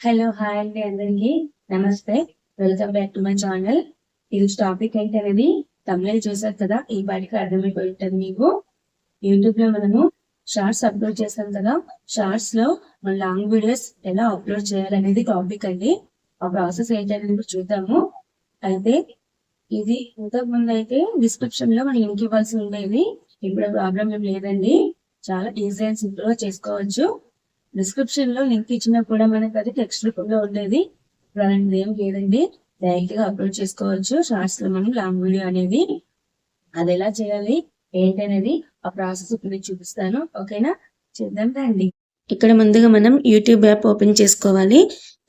Hello hi అండి అందరికి. నమస్తే. Welcome back to my channel ఈరోజు టాపిక్ ఏంటి అనేది తమిళ చూసారు కదా ఈ పాటికి అర్థమైపోయి ఉంటుంది మీకు. యూట్యూబ్లో మనము షార్ట్స్ అప్లోడ్ చేస్తాం కదా షార్ట్స్లో మన లాంగ్ వీడియోస్ ఎలా అప్లోడ్ చేయాలనేది టాపిక్ అండి. ఆ ప్రాసెస్ ఏంటనేది చూద్దాము. అయితే ఇది ఇంతకు ముందు అయితే డిస్క్రిప్షన్లో మనం లింక్ ఇవ్వాల్సి ఉండేది. ఇప్పుడు ప్రాబ్లం ఏం లేదండి. చాలా ఈజీ అండ్ సింపుల్గా చేసుకోవచ్చు. డిస్క్రిప్షన్లో లింక్ ఇచ్చినా కూడా మనకి అది టెక్స్ట్ రూపంలో ఉండేది. ఇప్పుడు ఏం లేదండి. డైరెక్ట్గా అప్లోడ్ చేసుకోవచ్చు. షార్ట్స్లో మనం లాంగ్ వీడియో అనేది అది ఎలా చేయాలి ఏంటి అనేది ఆ ప్రాసెస్ ఇప్పుడు నేను చూపిస్తాను. ఓకేనా చేద్దాం రండి. ఇక్కడ ముందుగా మనం యూట్యూబ్ యాప్ ఓపెన్ చేసుకోవాలి.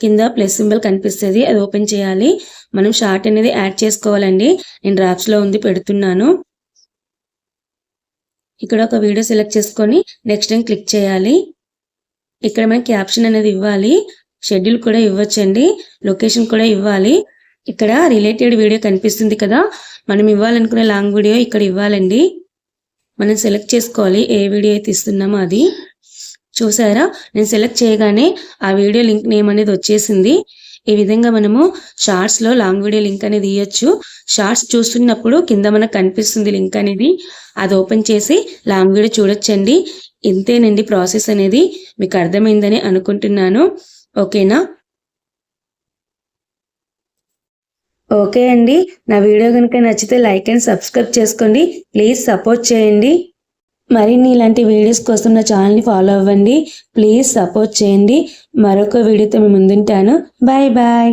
కింద ప్లస్ సింబల్ కనిపిస్తుంది. అది ఓపెన్ చేయాలి. మనం షార్ట్ అనేది యాడ్ చేసుకోవాలండి. నేను డ్రాప్స్లో ఉంది పెడుతున్నాను. ఇక్కడ ఒక వీడియో సెలెక్ట్ చేసుకొని నెక్స్ట్ టైం క్లిక్ చేయాలి. ఇక్కడ మనం క్యాప్షన్ అనేది ఇవ్వాలి. షెడ్యూల్ కూడా ఇవ్వచ్చండి. లొకేషన్ కూడా ఇవ్వాలి. ఇక్కడ రిలేటెడ్ వీడియో కనిపిస్తుంది కదా. మనం ఇవ్వాలనుకునే లాంగ్ వీడియో ఇక్కడ ఇవ్వాలండి. మనం సెలెక్ట్ చేసుకోవాలి. ఏ వీడియో అయితే ఇస్తున్నామో అది. చూసారా? నేను సెలెక్ట్ చేయగానే ఆ వీడియో లింక్ నేమ్ అనేది వచ్చేసింది. ఈ విధంగా మనము షార్ట్స్లో లాంగ్ వీడియో లింక్ అనేది ఇవ్వచ్చు షార్ట్స్ చూస్తున్నప్పుడు కింద మనకు కనిపిస్తుంది లింక్ అనేది. అది ఓపెన్ చేసి లాంగ్ వీడియో చూడొచ్చండి. ఇంతేనండి ప్రాసెస్ అనేది. మీకు అర్థమైందని అనుకుంటున్నాను. ఓకేనా ఓకే అండి. నా వీడియో కనుక నచ్చితే లైక్ అండ్ సబ్స్క్రైబ్ చేసుకోండి. ప్లీజ్ సపోర్ట్ చేయండి. మరిన్ని ఇలాంటి వీడియోస్ కోసం నా ఛానల్ని ఫాలో అవ్వండి. ప్లీజ్ సపోర్ట్ చేయండి. మరొక వీడియోతో మేము ముందుంటాను. Bye bye